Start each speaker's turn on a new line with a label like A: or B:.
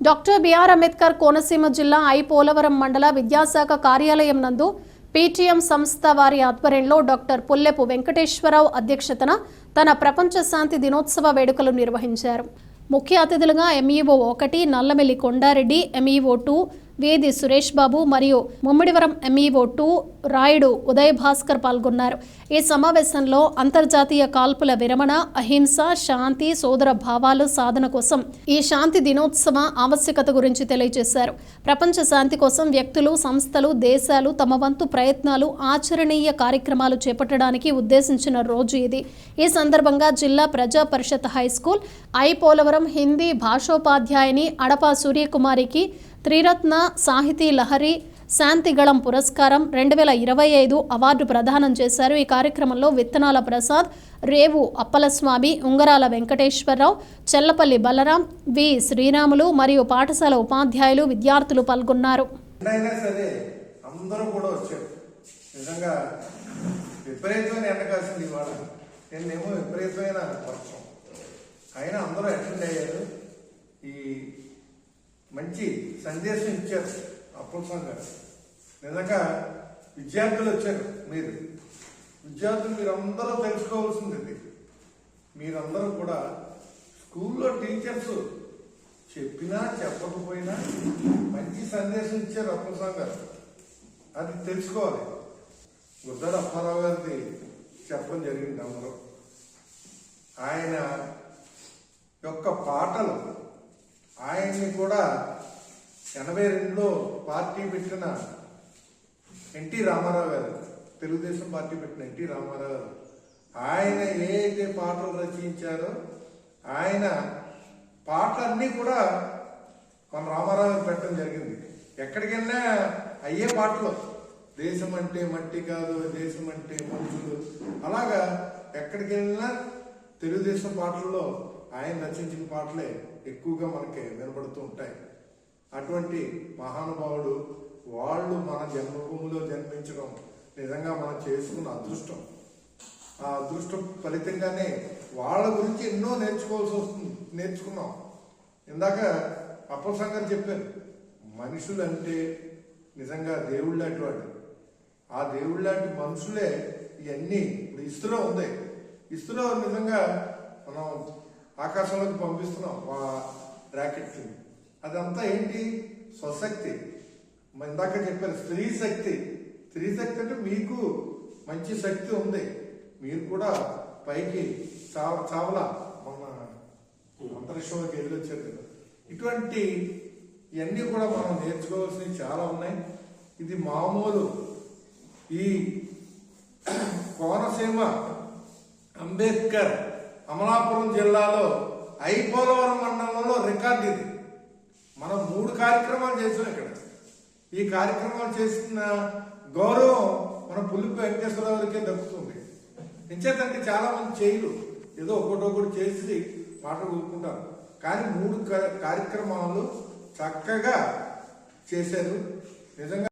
A: Doctor BR Ambedkar Konaseema జిల్లా I Polavaram మండల విద్యాశాఖ కార్యాలయం నందు పీటీఎం సంస్థ వారి ఆధ్వర్యంలో డాక్టర్ పుల్లెపు వెంకటేశ్వరరావు అధ్యక్షతన తన ప్రపంచ శాంతి దినోత్సవ వేడుకలు నిర్వహించారు. ముఖ్య అతిథులుగా ఎంఈఓ ఒకటి నల్లమెల్లి కొండారెడ్డి ఎంఈఓ టూ వేది సురేష్ బాబు మరియు ముమ్మిడివరం ఎంఈఓ టూ రాయుడు ఉదయ్ భాస్కర్ పాల్గొన్నారు. ఈ సమావేశంలో అంతర్జాతీయ కాల్పుల విరమణ అహింస శాంతి సోదర భావాలు సాధన కోసం ఈ శాంతి దినోత్సవ ఆవశ్యకత గురించి తెలియజేశారు. ప్రపంచ శాంతి కోసం వ్యక్తులు సంస్థలు దేశాలు తమ వంతు ప్రయత్నాలు ఆచరణీయ కార్యక్రమాలు చేపట్టడానికి ఉద్దేశించిన రోజు ఇది. ఈ సందర్భంగా Zilla Praja Parishad high school I Polavaram Hindi భాషోపాధ్యాయుని Adapa సూర్యకుమారికి త్రిరత్న సాహితీ లహరి శాంతిగళం పురస్కారం రెండు వేల ఇరవై ఐదు అవార్డు ప్రదానం చేశారు. ఈ కార్యక్రమంలో విత్తనాల ప్రసాద్ రేవు అప్పలస్వామి ఉంగరాల వెంకటేశ్వరరావు చెల్లపల్లి బలరాం వి శ్రీరాములు మరియు పాఠశాల ఉపాధ్యాయులు విద్యార్థులు పాల్గొన్నారు.
B: అయినా అందరూ అటెండ్ అయ్యారు నిజంగా విపరీతమైన ఎండ కాసింది ఇవాళ నిన్నేమో విపరీతమైన వర్షం అయినా అందరూ అటెండ్ అయ్యారు ఈ మంచి సందేశం ఇచ్చారు. అప్పుల్సం గారు. నిజంగా విద్యార్థులు వచ్చారు మీరు. విద్యార్థులు మీరందరూ తెలుసుకోవాల్సింది ఇది మీరందరూ కూడా స్కూల్లో టీచర్స్ చెప్పినా చెప్పకపోయినా మంచి సందేశం ఇచ్చారు అప్పుల్సం గారు. అది తెలుసుకోవాలి. గుద్దడ అప్పారావు గారిది చెప్పడం జరిగింది అందరూ. ఆయన యొక్క పాటలు ఆయన్ని కూడా ఎనభై రెండులో పార్టీ పెట్టిన ఎన్టీ రామారావు గారు తెలుగుదేశం పార్టీ పెట్టిన ఎన్టీ రామారావు గారు ఆయన ఏ అయితే పాటలు రచించారో ఆయన పాటలన్నీ కూడా మన రామారావు గారు పెట్టడం జరిగింది. ఎక్కడికైనా అయ్యే పాటలు దేశం అంటే మట్టి కాదు దేశం అంటే మనుషులు. అలాగా ఎక్కడికి వెళ్ళినా తెలుగుదేశం పాటల్లో ఆయన రచించిన పాటలే ఎక్కువగా మనకి వినబడుతూ ఉంటాయి. అటువంటి మహానుభావుడు వాళ్ళు మన జన్మభూమిలో జన్మించడం నిజంగా మనం చేసుకున్న అదృష్టం. ఆ అదృష్టం ఫలితంగానే వాళ్ళ గురించి ఎన్నో నేర్చుకోవాల్సి వస్తుంది. నేర్చుకున్నాం. ఇందాక అప్పల గారు చెప్పారు మనుషులంటే నిజంగా దేవుళ్ళు లాంటి వాడు. ఆ దేవుళ్ళ లాంటి మనుషులే ఇవన్నీ. ఇప్పుడు ఇస్త్రో ఉంది. ఇస్త్రో నిజంగా మనం ఆకాశంలోకి పంపిస్తున్నాం ఆ రాకెట్ అదంతా ఏంటి? స్వశక్తి. మరి ఇందాక చెప్పారు స్త్రీ శక్తి. స్త్రీ శక్తి అంటే మీకు మంచి శక్తి ఉంది. మీరు కూడా పైకి చావ చావల. మన అంతరిక్షంలోకి వెళ్ళి వచ్చారు కదా. ఇటువంటి ఇవన్నీ కూడా మనం నేర్చుకోవాల్సినవి చాలా ఉన్నాయి. ఇది మామూలు ఈ కోనసీమ అంబేద్కర్ అమలాపురం జిల్లాలో ఐపోలవరం మండలంలో రికార్డు ఇది. మనం మూడు కార్యక్రమాలు చేసాం ఇక్కడ. ఈ కార్యక్రమాలు చేసిన గౌరవం మన పులిపి వెంకటేశ్వరరావు గారికే దక్కుతుంది. ఎంచేతంటే చాలా మంది చేయరు. ఏదో ఒకటొకటి చేసి పాటలు కూరుకుంటారు కానీ మూడు కార్యక్రమాలు చక్కగా చేశారు. నిజంగా